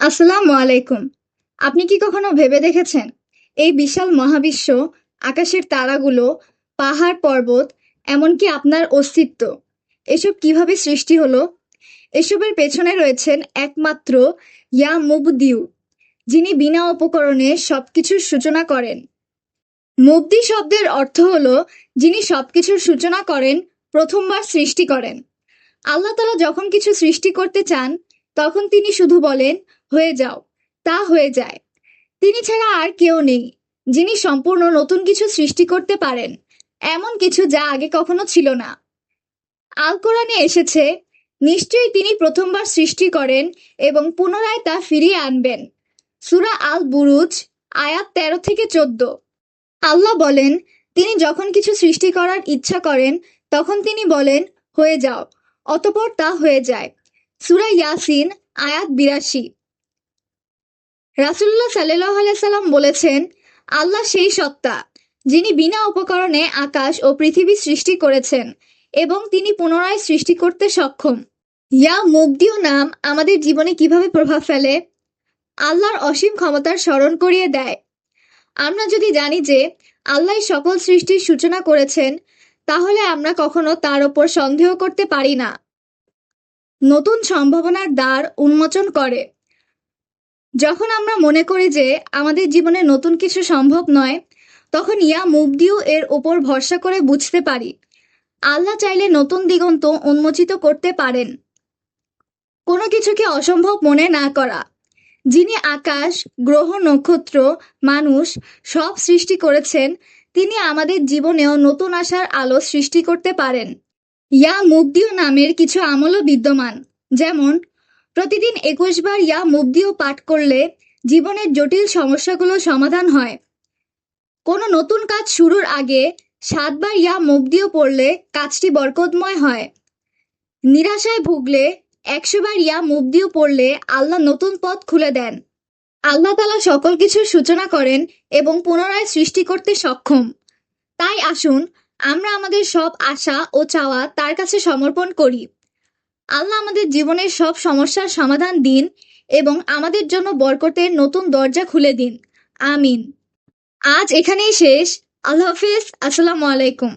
আসসালামু আলাইকুম। আপনি কি কখনো ভেবে দেখেছেন, এই বিশাল মহাবিশ্ব, আকাশের তারাগুলো, পাহাড় পর্বত, এমনকি আপনার অস্তিত্ব, এসব কীভাবে সৃষ্টি হলো? এসবের পেছনে রয়েছেন একমাত্র ইয়া মুবদিউ যিনি বিনা উপকরণে সবকিছুর সূচনা করেন। মুবদি শব্দের অর্থ হলো, যিনি সবকিছুর সূচনা করেন, প্রথমবার সৃষ্টি করেন। আল্লাহ তালা যখন কিছু সৃষ্টি করতে চান তখন তিনি শুধু বলেন, হয়ে যাও, তা হয়ে যায়। তিনি ছাড়া আর কেউ নেই, যিনি সম্পূর্ণ নতুন কিছু সৃষ্টি করতে পারেন, এমন কিছু যা আগে কখনো ছিল না। আল কোরআনে এসেছে, নিশ্চয়ই তিনি প্রথমবার সৃষ্টি করেন এবং পুনরায় তা ফিরিয়ে আনবেন। সুরা আল বুরুজ আয়াত তেরো থেকে চোদ্দ। আল্লাহ বলেন, তিনি যখন কিছু সৃষ্টি করার ইচ্ছা করেন, তখন তিনি বলেন, হয়ে যাও, অতপর তা হয়ে যায়। সুরা ইয়াসিন, আয়াত বিরাশি। রাসুল্লাহ সাল্লাহ সাল্লাম বলেছেন, আল্লাহ সেই সত্তা, যিনি বিনা উপকরণে আকাশ ও পৃথিবী সৃষ্টি করেছেন এবং তিনি পুনরায় সৃষ্টি করতে সক্ষম। ইয়া মুবদিও নাম আমাদের জীবনে কীভাবে প্রভাব ফেলে? আল্লাহর অসীম ক্ষমতার স্মরণ করিয়ে দেয়। আমরা যদি জানি যে আল্লাহ সকল সৃষ্টির সূচনা করেছেন, তাহলে আমরা কখনো তার ওপর সন্দেহ করতে পারি না। নতুন সম্ভাবনার দ্বার উন্মোচন করে। যখন আমরা মনে করি যে আমাদের জীবনে নতুন কিছু সম্ভব নয়, তখন ইয়া মুবদিও এর ওপর ভরসা করে বুঝতে পারি। আল্লাহ চাইলে নতুন দিগন্ত উন্মোচিত করতে পারেন। কোনো কিছুকে অসম্ভব মনে না করা। যিনি আকাশ, গ্রহ, নক্ষত্র, মানুষ সব সৃষ্টি করেছেন, তিনি আমাদের জীবনেও নতুন আশার আলো সৃষ্টি করতে পারেন। ইয়া মুবদিও নামের কিছু আমলও বিদ্যমান। যেমন, প্রতিদিন একুশ বার ইয়া মুবদিও পাঠ করলে জীবনের জটিল সমস্যাগুলো সমাধান হয়। কোনো নতুন কাজ শুরুর আগে সাতবার ইয়া মুবদিও পড়লে কাজটি বরকতময় হয়। নিরাশায় ভুগলে একশোবার ইয়া মুবদিও পড়লে আল্লাহ নতুন পথ খুলে দেন। আল্লাহ তালা সকল কিছুর সূচনা করেন এবং পুনরায় সৃষ্টি করতে সক্ষম। তাই আসুন আমরা আমাদের সব আশা ও চাওয়া তার কাছে সমর্পণ করি। আল্লাহ আমাদের জীবনের সব সমস্যার সমাধান দিন এবং আমাদের জন্য বরকতের নতুন দরজা খুলে দিন। আমিন। আজ এখানেই শেষ। আল্লাহ হাফিজ। আসসালামু আলাইকুম।